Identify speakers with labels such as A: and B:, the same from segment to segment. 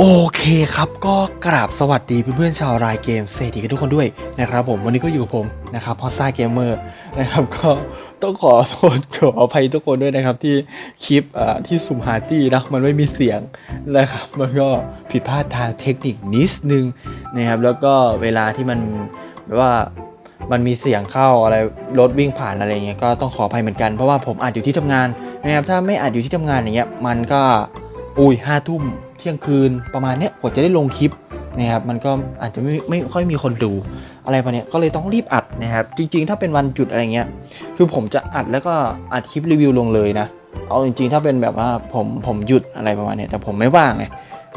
A: โอเคครับก็กราบสวัสดีเพื่อนๆชาวรายเกมเศรษฐีกันทุกคนด้วยนะครับผมวันนี้ก็อยู่กับผมนะครับพอซ่าเกมเมอร์นะครับก็ต้องขอโทษขออภัยทุกคนด้วยนะครับที่คลิปที่สุ่มหาตี้นะมันไม่มีเสียงนะครับมันก็ผิดพลาดทางเทคนิคนิดนึงนะครับแล้วก็เวลาที่มันว่ามันมีเสียงเข้าอะไรรถวิ่งผ่านอะไรเงี้ยก็ต้องขออภัยเหมือนกันเพราะว่าผมอัดอยู่ที่ทำงานนะครับถ้าไม่อัดอยู่ที่ทำงานอย่างเงี้ยมันก็อุ้ยห้าทุ่ม เที่ยงคืนประมาณเนี้ยกว่าจะได้ลงคลิปนะครับมันก็อาจจะไม่ไม่ค่อยมีคนดูอะไรประเนี้ก็เลยต้องรีบอัดนะครับ จริง ๆ ถ้าเป็นวันหยุดอะไรเงี้ย คือผมจะอัดแล้วก็อัดคลิปรีวิวลงเลยนะ เอาจริง ๆ ถ้าเป็นแบบว่าผมผมหยุดอะไรประมาณนี้แต่ผมไม่ว่างไง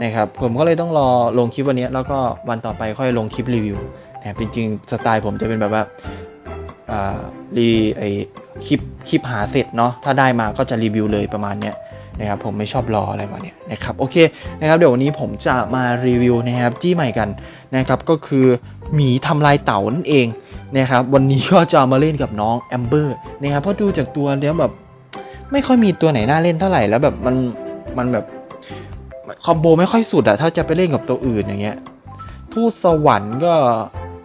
A: นะครับผมก็เลยต้องรอลงคลิปวันนี้แล้วก็วันต่อไปค่อยลงคลิปรีวิวนะครับจริงๆสไตล์ผมจะเป็นแบบว่าอ่ารีไอคลิปคลิปหาเสร็จเนาะถ้าได้มาก็จะรีวิวเลยประมาณเนี้ย นะครับผมไม่ชอบรออะไรแบบเนี้ยนะครับโอเคนะครับเดี๋ยววันนี้ผมจะมารีวิวนะครับจี้ใหม่กันนะครับก็คือหมีทำลายเต่านั่นเองนะครับวันนี้ก็จะมาเล่นกับน้องแอมเบอร์นะครับเพราะดูจากตัวแล้วแบบไม่ค่อยมีตัวไหนน่าเล่นเท่าไหร่แล้วแบบมันมันแบบคอมโบไม่ค่อยสุดอะถ้าจะไปเล่นกับตัวอื่นอย่างเงี้ยทูตสวรรค์ก็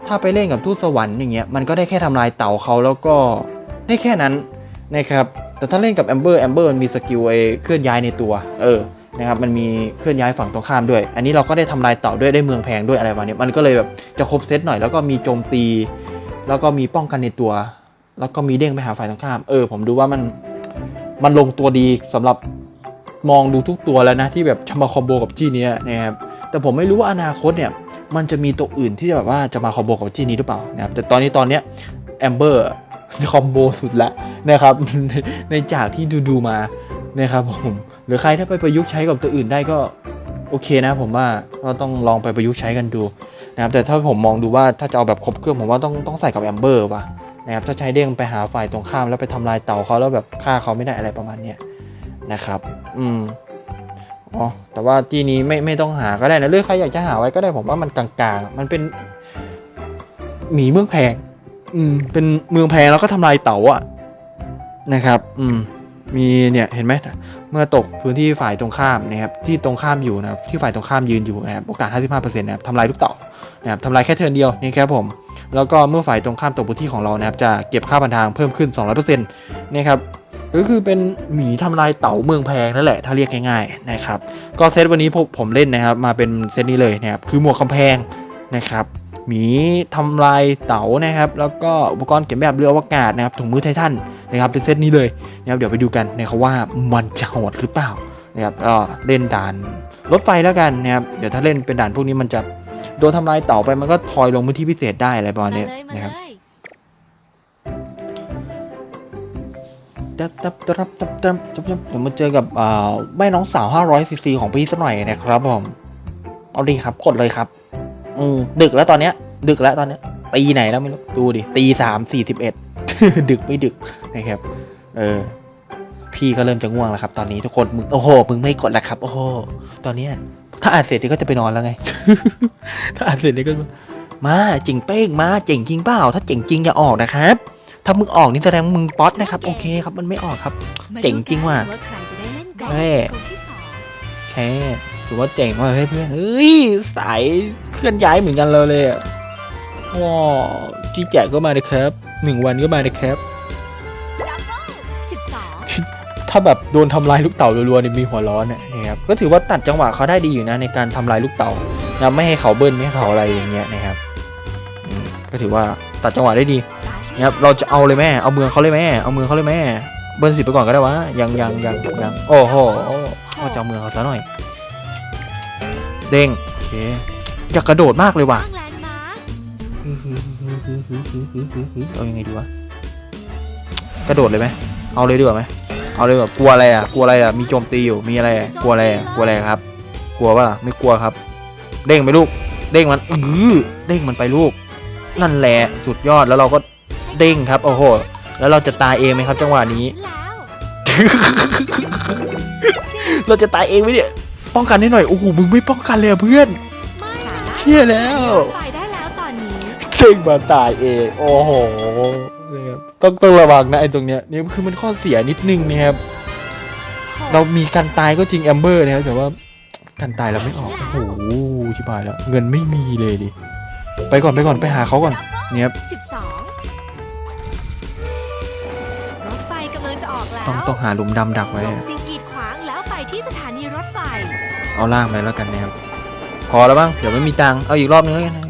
A: ถ้าไปเล่นกับทูตสวรรค์อย่างเงี้ยมันก็ได้แค่ทำลายเต่าเขาแล้วก็ได้แค่นั้น นะครับ แต่ถ้าเล่นกับแอมเบอร์แอมเบอร์มันมีสกิลไอ้เคลื่อนย้ายในตัว เออ นะครับ มันมีเคลื่อนย้ายฝั่งตรงข้ามด้วย อันนี้เราก็ได้ทำลายเต่าด้วยได้เมืองแพงด้วยอะไรประมาณเนี้ยมันก็เลยแบบจะครบเซตหน่อย แล้วก็มีโจมตี แล้วก็มีป้องกันในตัว แล้วก็มีเด้งไปหาฝ่ายตรงข้าม เออ ผมดูว่ามัน มันลงตัวดีสำหรับมองดูทุกตัวแล้วนะที่แบบจะมาคอมโบกับจี้นี้นะครับ แต่ผมไม่รู้ว่าอนาคตเนี่ย มันจะมีตัวอื่นที่แบบว่าจะมาคอมโบกับจีนี้หรือเปล่านะครับ แต่ตอนนี้ตอนเนี้ยแอมเบอร์คอมโบสุดละ นะครับในในจากที่ดูดูมานะครับผมหรือใครถ้าไปประยุกต์ใช้กับตัวอื่นได้ก็โอเคนะ ผมว่าก็ต้องลองไปประยุกต์ใช้กันดูนะครับแต่ถ้าผมมองดูว่าถ้าจะเอาแบบครบเครื่องผมว่าต้องต้องใส่กับแอมเบอร์ว่ะนะครับถ้าใช้เด้งไปหาฝ่ายตรงข้ามแล้วไปทำลายเต่าเขาแล้วแบบฆ่าเขาไม่ได้อะไรประมาณเนี้ยนะครับ อืมอ๋อแต่ว่าที่นี้ไม่ไม่ต้องหาก็ได้นะเลือกใครอยากจะหาไว้ก็ได้ผมว่ามันกลางๆ มันเป็นหมีเมืองแพง อืมเป็นเมืองแพงแล้วก็ทำลายเต๋าอะ นะครับ อืม มีเนี่ยเห็นไหมเมื่อตกพื้นที่ฝ่ายตรงข้ามนะครับที่ตรงข้ามอยู่นะครับที่ฝ่ายตรงข้ามยืนอยู่นะครับโอกาส 55%นะครับทำลายลูกเต๋านะครับทำลายแค่เทิร์นเดียวนี่ครับผม แล้วก็เมื่อฝ่ายตรงข้ามตกพื้นที่ของเรานะครับจะเก็บค่าบันทางเพิ่มขึ้น 200%นะครับก็คือเป็นหมีทำลายเต๋าเมืองแพงนั่นแหละถ้าเรียกง่ายๆนะครับก็เซตวันนี้ผมเล่นนะครับมาเป็นเซตนี้เลยนะครับคือหมวกกำแพงนะครับหมีทำลายเต๋านะครับแล้วก็อุปกรณ์เก็บแบบเรืออวกาศนะครับถุงมือไททัน นะครับเป็นเซตนี้เลยนะครับเดี๋ยวไปดูกันนะครับว่ามันจะโหดหรือเปล่านะครับก็เล่นด่านรถไฟแล้วกันนะครับเดี๋ยวถ้าเล่นเป็นด่านพวกนี้มันจะโดนทำลายเต๋าไปมันก็ทอยลงพื้นที่พิเศษได้อะไรประมาณนี้
B: ย
A: นะครับดับตับตับตับตับตับตับเดี๋ยวมาเจอกับแม่น้องสาว500ซีซีของพี่สักหน่อยนะครับผมเอาดีครับกดเลยครับอืมดึกแล้วตอนเนี้ย ดึกแล้วตอนเนี้ยตีไหนแล้วไม่รู้ดูดิตีสามสี่สิบเอ็ด ดึกไม่ดึกนะครับ เออ พี่ก็เริ่มจะง่วงแล้วครับ ตอนนี้ทุกคนมึงโอ้โหมึงไม่กดแล้วครับ โอ้โหตอนเนี้ยถ้าอ่านเสร็จนี่ก็จะไปนอนแล้วไง ถ้าอ่านเสร็จนี่ก็มาเจ๋งเป้งมาเจ๋งจริงเปล่าถ้าเจ๋งจริงอย่าออกนะครับ ถ้ามึงออกนี่แสดงว่ามึงป๊อตนะครับโอเคครับมันไม่ออกครับ
B: มาดู
A: เจ๋งจริงว่ะ
B: กันใครจะได้เล่นก่อน
A: เฮ้ย
B: คนที่สอง
A: แค่ถือว่าเจ๋งว่ะเฮ้ยเพื่อนเฮ้ยสายเคลื่อนย้ายเหมือนกันเลยเลยอะว้าวจีแจกก็มาเลยครับ หนึ่งวันก็มาเลยครับ
B: สิบสอง
A: ถ้าแบบโดนทำลายลูกเต่ารัวๆเนี่ยมีหัวร้อนเนี่ยนะครับ ก็ถือว่าตัดจังหวะเขาได้ดีอยู่นะในการทำลายลูกเต่านะไม่ให้เขาเบิ้ลไม่ให้เขาอะไรอย่างเงี้ยนะครับอืมก็ถือว่าตัดจังหวะได้ดีนะครับเราจะเอาเลยแม่ เอาเมืองเขาเลยแม่ เอาเมืองเขาเลยแม่ เบิ้ลสิบไปก่อนก็ได้วะ ยังยังยังยังโอ้โหก็จะเอาเมืองเขาซะหน่อย เด้งโอเคอยากกระโดดมากเลยว่ะ เอายังไงดีวะกระโดดเลยไหมเอาเลยดีกว่าไหมเอาเลยดีกว่ากลัวอะไรอะกลัวอะไรอะมีโจมตีอยู่มีอะไรกลัวอะไรกลัวอะไรครับ กลัวปะล่ะไม่กลัวครับ เด้งไปลูก เด้งมันอือเด้งมันไปลูก นั่นแหละสุดยอดแล้วเราก็เด้งครับโอ้โหแล้วเราจะตายเองไหมครับจังหวะนี้ เราจะตายเองไหมเนี่ย ป้องกันให้หน่อย โอ้โห มึงไม่ป้องกันเลยเพื่อน เชี่ยแล้ว
B: นี้
A: เด้งมาตายเองโอ้โหเนี่ยต้องต้องระวังนะไอ้ตรงเนี้ยนี่คือมันข้อเสียนิดนึงนะครับ เรามีการตายก็จริงแอมเบอร์นะครับแต่ว่ากันตายแล้วไม่ออกโอ้โหชิบหายแล้ว เงินไม่มีเลยดิไปก่อนไปก่อนไปหาเขาก่อนเนี่ยครับ
B: สิบสองรถไฟกำลังจะออกแล้ว
A: ต้องต้องหาหลุมดำดักไว้
B: ลง
A: อะ
B: สิ่งกีดขวางแล้วไปที่สถานีรถไฟ
A: เอาล่างไปแล้วกันนะครับพอแล้วบ้างเดี๋ยวไม่มีตังค์เอาอีกรอบนึงแล้วกันนะ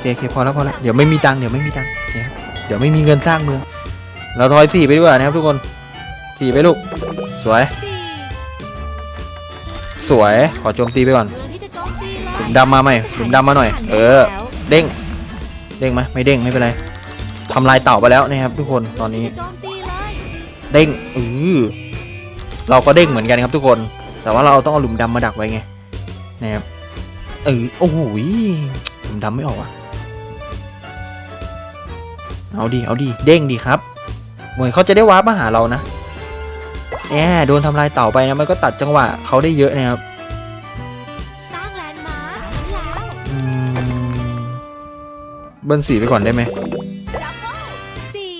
A: เคโอเคพอแล้วพอแล้วเดี๋ยวไม่มีตังค์เดี๋ยวไม่มีตังค์เนี่ยเดี๋ยวไม่มีเงินสร้างเมือง เราทอยสี่ไปดีกว่านะครับทุกคนสี่ไปลูก สวย
B: ส
A: วยขอโจมตีไปก่อน
B: เมืองที่จะโจมตี
A: หลุมดำมาใหมหลุมดำมาหน่อย เออ เด้ง เด้งไหมไม่เด้งไม่เป็นไรทำลายเต่าไปแล้วนะครับ ทุกคนตอนนี้ เด้งเออเราก็เด้งเหมือนกันครับทุกคน แต่ว่าเราต้องเอาหลุมดำมาดักไว้ไงนะครับเออโอ้โหยหลุมดำไม่ออกอะ เอาดีเอาดีเด้งดีครับ เหมือนเขาจะได้วาร์ปมาหาเรานะแอบโดนทำลายเต่าไปนะมันก็ตัดจังหวะเขาได้เยอะนะครับ
B: สร้างแลนด์มาร์คแล้ว
A: อืมเบิ้ลสีไปก่อนได้ไหม
B: ดับเบิ้ลสี่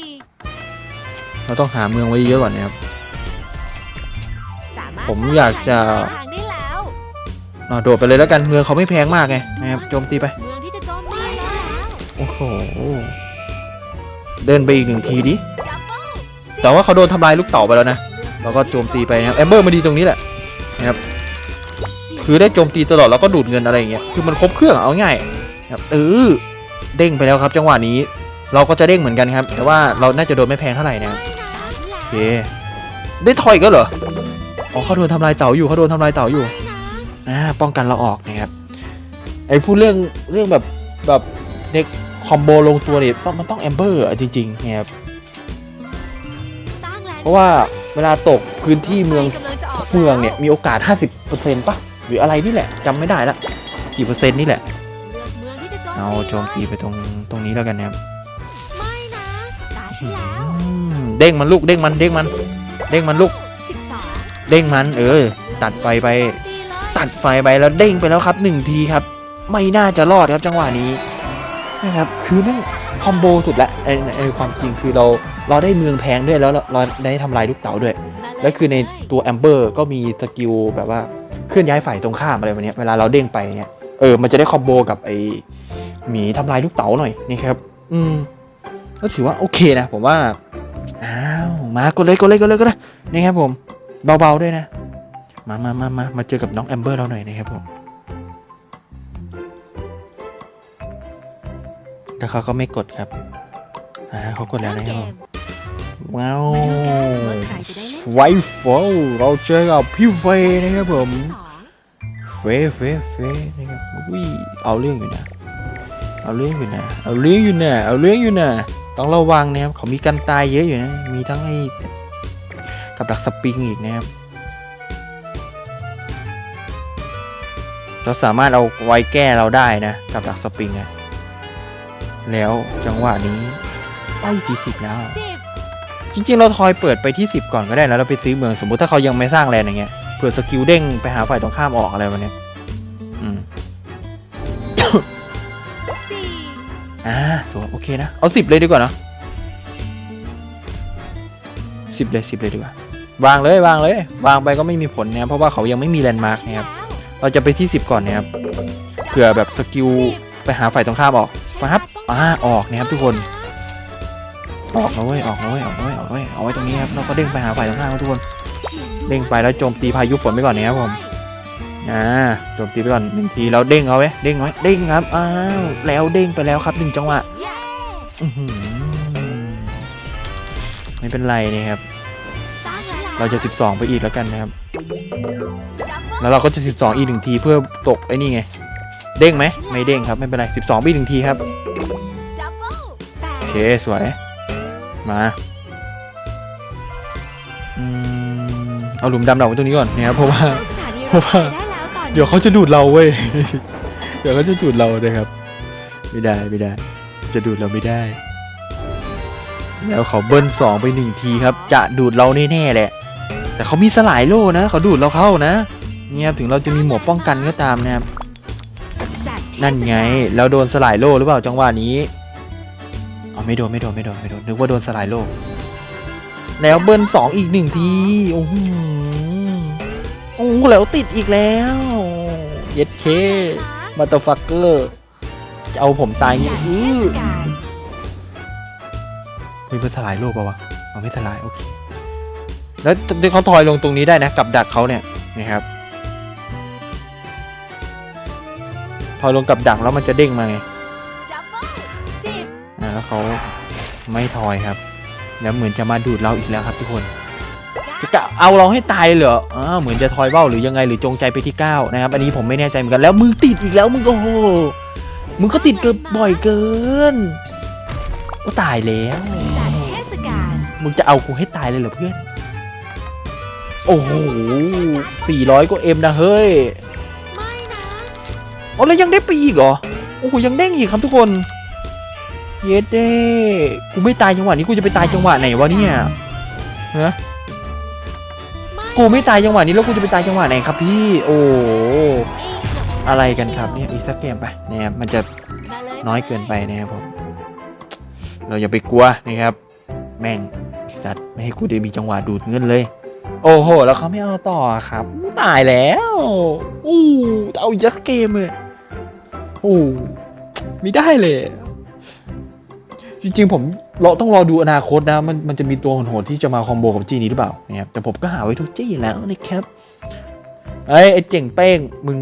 A: เราต้องหาเมืองไว้เยอะก่อนนะครับ
B: สามารถ
A: ผมอยากจะ
B: สร้างแลนด์มาร์คได้แล้ว
A: อ่าโดดไปเลยแล้วกันเมืองเขาไม่แพงมากไงนะครับโจมตีไป
B: เมืองที่จะโจมตีแล้ว
A: โอ้โห เดินไปอีกหนึ่งทีดิ
B: ดับเบิ้ลสี่
A: แต่ว่าเขาโดนทำลายลูกเต่าไปแล้วนะ เราก็โจมตีไปนะครับแอมเบอร์มาดีตรงนี้แหละคือได้โจมตีตลอดแล้วก็ดูดเงินอะไรอย่างเงี้ย คือมันครบเครื่องอะเอาง่ายครับเออเด้งไปแล้วครับจังหวะนี้ เราก็จะเด้งเหมือนกันครับ แต่ว่าเราน่าจะโดนไม่แพงเท่าไหร่นะครับโอเค ได้ถอยก็เหรอ อ๋อเขาโดนทำลายเต่าอยู่เขาโดนทำลายเต่าอยู่อ่าป้องกันเราออกนะครับ ไอ้พูดเรื่องเรื่องแบบแบบเด็ก คอมโบลงตัวเนี่ยต้องมันต้องแอมเบอร์จริงๆนะครับ
B: สร้างแลนด์
A: เพราะว่าเวลาตกพื้นที่เมือง
B: กำลัจะออก
A: เมืองเนี่ยมีโอกาส 50%ป่ะ หรืออะไรนี่แหละจำไม่ได้ละกี่เปอร์เซ็นต์นี่แหละ
B: เลือกเมืองที่จะโจมตี
A: เอาโจมตีไปตรงตรงนี้แล้วกันนะครับ
B: ไม่นะตาฉันแล้ว
A: อืมเด้งมันลูกเด้งมันเด้งมัน เด้งมันลูก
B: สิบสอง
A: เด้งมัน เออ ตัดไฟไป
B: โจมตีเลย
A: ตัดไฟไปแล้วเด้งไปแล้วครับหนึ่งทีครับ ไม่น่าจะรอดครับจังหวะนี้ นะครับคือนั่งคอมโบสุดละไอ้ไอ้ความจริงคือเราเราได้เมืองแพงด้วยแล้วเราได้ทำลายลูกเต๋าด้วย และคือในตัวแอมเบอร์ก็มีสกิลแบบว่าเคลื่อนย้ายฝ่ายตรงข้ามอะไรแบบนี้เวลาเราเด้งไปเนี่ยเออมันจะได้คอมโบกับไอหมีทำลายลูกเต๋าหน่อยนี่ครับ อืมก็ถือว่าโอเคนะ ผมว่าอ้าวมากดเลยกดเลยกดเลยกดเลยนี่ครับผม เบาๆด้วยนะ มามามามามาเจอกับน้องแอมเบอร์เราหน่อยนะครับผม แต่เขาก็ไม่กดครับอ่าเขากดแล้วนะครับผมว้าว
B: มาดูกันว่าใครจะได้เล่น
A: ไวโฟเราเจอกับพี่เฟยนะครับผม
B: สอง
A: เฟยเฟยเฟยนะครับอุ้ยเอาเรื่องอยู่นะ เอาเรื่องอยู่นะ เอาเรื่องอยู่นะ เอาเรื่องอยู่นะ ต้องระวังนะครับเขามีกันตายเยอะอยู่นะ มีทั้งไอ้กับดักสปริงอีกนะครับ เราสามารถเอาไว้แก้เราได้นะ กับดักสปริงอะ แล้วจังหวะนี้ใกล้สี่สิบแล้ว
B: สิบ
A: จริง ๆ เราทอยเปิดไปที่ 10 ก่อนก็ได้แล้วเราไปซื้อเมืองสมมุติถ้าเขายังไม่สร้างแลนด์อย่างเงี้ยเผื่อสกิลเด้งไปหาฝ่ายตรงข้ามออกอะไรวันเนี้ยอืม
B: สี่
A: อ่าถูกโอเคนะ เอาสิบเลยดีกว่าเนอะสิบเลยสิบเลยดีกว่าวางเลยวางเลยวางไปก็ไม่มีผลเนี่ยเพราะว่าเขายังไม่มีแลนด์มาร์กนะครับเราจะไปที่ 10 ก่อนนะครับเผื่อแบบสกิลไปหาฝ่ายตรงข้ามออกปั๊บ อ่าออกนะครับทุกคน ออกนะเว้ยออกนะเว้ยออกนะเว้ยออกนะเว้ยเอาไว้ตรงนี้ครับแล้วก็เด้งไปหาฝ่ายตรงข้ามครับทุกคนเด้งไปแล้วโจมตีพายุฝนไปก่อนนะครับผมอ่าโจมตีไปก่อนหนึ่งทีแล้วเด้งเอาไว้เด้งไว้เด้งครับอ้าวแล้วเด้งไปแล้วครับหนึ่งจังหวะไม่เป็นไรนะครับ เราจะ 12 ไปอีกแล้วกันนะครับ แล้วเราก็จะ 12 อีกหนึ่งทีเพื่อตกไอ้นี่ไง เด้งไหมไม่เด้งครับไม่เป็นไร 12 ไปอีกหนึ่งทีครับ เค สวย มาเอาหลุมดำเราไว้ตรงนี้ก่อนนะครับเพราะว่าเพราะว่าเดี๋ยวเขาจะดูดเราเว้ยเดี๋ยวเขาจะดูดเราเลยครับ ไม่ได้ไม่ได้ จะดูดเราไม่ได้ แล้วเขาเบิ้ลสองไปหนึ่งทีครับ จะดูดเราแน่ๆแหละ แต่เขามีสลายโล่นะเขาดูดเราเข้านะเนี่ยครับถึงเราจะมีหมวกป้องกันก็ตามนะครับนั่นไงแล้วโดนสลายโล่หรือเปล่าจังหวะนี้ เอไม่โดนไม่โดนไม่โดนไม่โดนนึกว่าโดนสลายโล่แล้วเบิ้ลสองอีกหนึ่งทีโอ้โหโอ้แล้วติดอีกแล้วเย็ดเคมาตฟักเกอร์จะเอาผมตายงี้อื้อ
B: ศกาล
A: มีเพื่อสลายโลกปะวะเอาไม่สลายโอเคแล้วจะเขาทอยลงตรงนี้ได้นะกับดักเขาเนี่ยนะครับทอยลงกับดักแล้วมันจะเด้งมาไง
B: เขา
A: ไม่ทอยครับ แล้วเหมือนจะมาดูดเราอีกแล้วครับทุกคน จะกะเอาเราให้ตายเลยเหรออ่าเหมือนจะทอยเบ้าหรือยังไงหรือจงใจไปที่9นะครับ อันนี้ผมไม่แน่ใจเหมือนกันแล้วมึงติดอีกแล้วมึงก็โอ้โหมึงก็ติดเกินบ่อยเกินก็ตายแล้ว
B: จากเทศกาล
A: มึงจะเอากูให้ตายเลยเหรอเพื่อน โอ้โหสี่ร้อยก็เอ็มนะเฮ้ย
B: ไม่นะ
A: โอ้แล้วยังได้ปีอีกเหรอ โอ้โหยังเด้งอีกครับทุกคน เย็ดเด้กูไม่ตายจังหวะนี้กูจะไปตายจังหวะไหนวะเนี่ยฮะ
B: ไม่
A: กูไม่ตายจังหวะนี้แล้วกูจะไปตายจังหวะไหนครับพี่ โอ้โห
B: เองกับ
A: อะไรกันครับเนี่ยอีกสักเกมไปนะครับมันจะ
B: มาเลย
A: น้อยเกินไปนะครับผมเราอย่าไปกลัวนะครับ แม่งไอ้สัตว์ไม่ให้กูได้มีจังหวะดูดเงินเลย โอ้โห แล้วเขาไม่เอาต่อครับ ตายแล้วอู้เอาอีกสักเกมเลยโอ้ไม่ได้เลย จริงๆผมเราต้องรอดูอนาคตนะมันมันจะมีตัวโหดๆที่จะมาคอมโบกับจี้นี้หรือเปล่านะครับแต่ผมก็หาไว้ทุกจี้แล้วนะครับไอ้ยไอ้เจ๋งเป้งมึง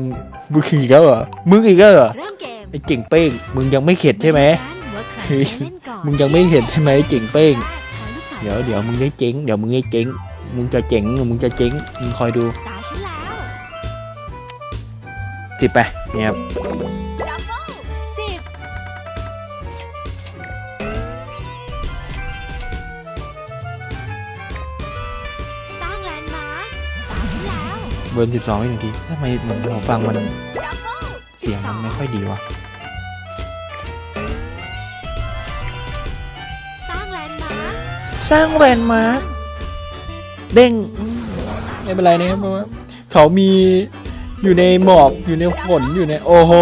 A: มึงอีกแล้วเหรอมึงอีกแล้วเหรอ
B: เริ่มเกม
A: ไอ้เจ๋งเป้งมึงยังไม่เข็ดใช่ไหม
B: ว่าใครจะได้เล่นก่อน
A: มึงยังไม่เห็นใช่ไหมเจ๋งเป้ง
B: ทอยลูกเต๋า
A: เดี๋ยวเดี๋ยวมึงได้เจ๊งเดี๋ยวมึงได้เจ๊งมึงจะเจ๋งมึงจะเจ๊งมึงคอยดู
B: ตาฉันแล้ว
A: จิบไปเนี่ยครับ
B: บิร์น
A: สิบสองไม่ถึงทีทำไมเหมือนผมฟังมัน
B: ดับเบิ้ล
A: เสียงมันไม่ค่อยดีวะ
B: สร้างแลนด์มาร์ค
A: สร้างแลนด์มาร์คเด้งอืมไม่เป็นไรนะครับเพราะว่าเขามีอยู่ในหมอกอยู่ในฝนอยู่ในโอ้โห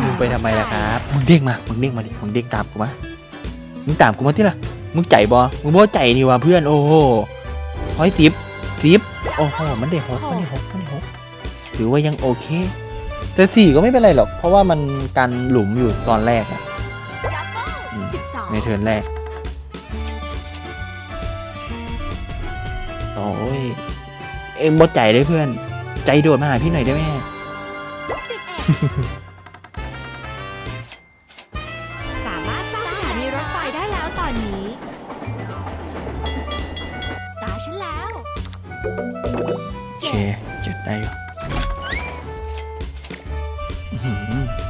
A: มึงไปทำไมล่ะครับมึงเด้งมามึงเด้งมาดิมึงเด้งตามกูมามึงตามกูมาที่ละมึงใจบอมึงบ่ใจนี่วะเพื่อนโอ้โหร้อยสิบ สิบโอ้โหมันได้หกมันได้หกมันได้หกถือว่ายังโอเค แต่สี่ก็ไม่เป็นไรหรอก เพราะว่ามันกันหลุมอยู่ตอนแรกอะ
B: ดับเบิ้ล
A: อืม
B: สิบสอง
A: ในเทิร์นแรก โอ้ย เอ็มบดใจเลยเพื่อน ใจโดดมาหาพี่หน่อยได้ไหม
B: ได้อ
A: ยู่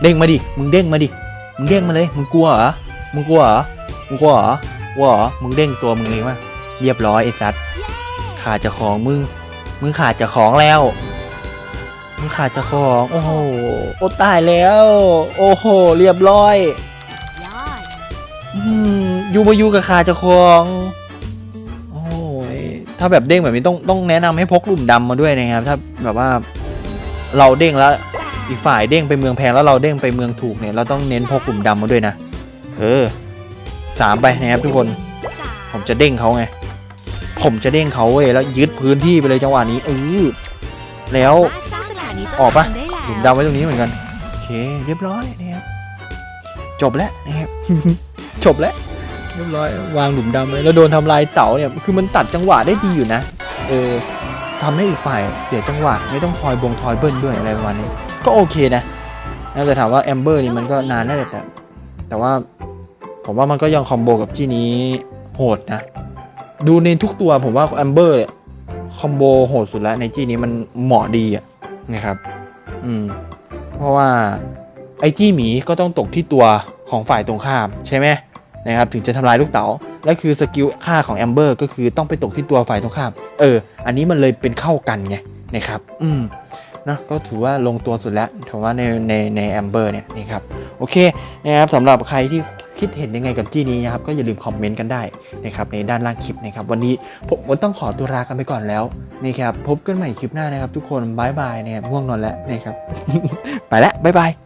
A: เด้งมาดิ มึงเด้งมาดิ มึงเด้งมาเลย มึงกลัวเหรอ มึงกลัวเหรอ มึงกลัวเหรอกลัวเหรอ มึงเด้งตัวมึงเองมาเรียบร้อยไอ้สัตว์ขาดจากของมึง มึงขาดจากของแล้ว มึงขาดจากของ โอ้โห โอ้ตายแล้ว โอ้โห เรียบร้อย
B: ยอด
A: อืมยูบายูกับขาดจากของ ถ้าแบบเด้งแบบนี้ต้องต้องแนะนำให้พกหลุมดำมาด้วยนะครับ ถ้าแบบว่าเราเด้งแล้วอีกฝ่ายเด้งไปเมืองแพงแล้วเราเด้งไปเมืองถูกเนี่ยเราต้องเน้นพกหลุมดำมาด้วยนะ เออสามไปนะครับทุกคน ผมจะเด้งเขาไง ผมจะเด้งเขาเว้ยแล้วยึดพื้นที่ไปเลยจังหวะนี้เออแล้วออกปะ
B: ได้แล้ว
A: หลุมดำไว้ตรงนี้เหมือนกันโอเคเรียบร้อยนะครับจบแล้วนะครับจบแล้ว เรียบร้อยวางหลุมดำไว้แล้วโดนทำลายเต๋าเนี่ยคือมันตัดจังหวะได้ดีอยู่นะเออทำให้อีกฝ่ายเสียจังหวะไม่ต้องทอยบงทอยเบิ้ลด้วยอะไรประมาณนี้ก็โอเคนะแล้วแต่ถามว่าแอมเบอร์นี่มันก็นานน่แต่แต่ว่าผมว่ามันก็ยังคอมโบกับที่นี้โหดนะ ดูในทุกตัวผมว่าแอมเบอร์เนี่ยคอมโบโหดสุดแล้วในจี้นี้มันเหมาะดีอะนะครับ อืม เพราะว่าไอ้จี้หมีก็ต้องตกที่ตัวของฝ่ายตรงข้ามใช่ไหม นะครับถึงจะทำลายลูกเต๋าและคือสกิลค่าของแอมเบอร์ก็คือต้องไปตกที่ตัวฝ่ายตรงข้ามเออ อันนี้มันเลยเป็นเข้ากันไงนะครับ อืมนะก็ถือว่าลงตัวสุดแล้วถือว่าในในในแอมเบอร์เนี่ยนี่ครับโอเคนะครับสำหรับใครที่คิดเห็นยังไงกับจี้นี้นะครับก็อย่าลืมคอมเมนต์กันได้นะครับในด้านล่างคลิปนะครับวันนี้ผมต้องขอตัวลากันไปก่อนแล้วนะครับพบกันใหม่คลิปหน้านะครับ ทุกคนบายบายนะครับง่วงนอนแล้วนะครับไปแล้วบายบาย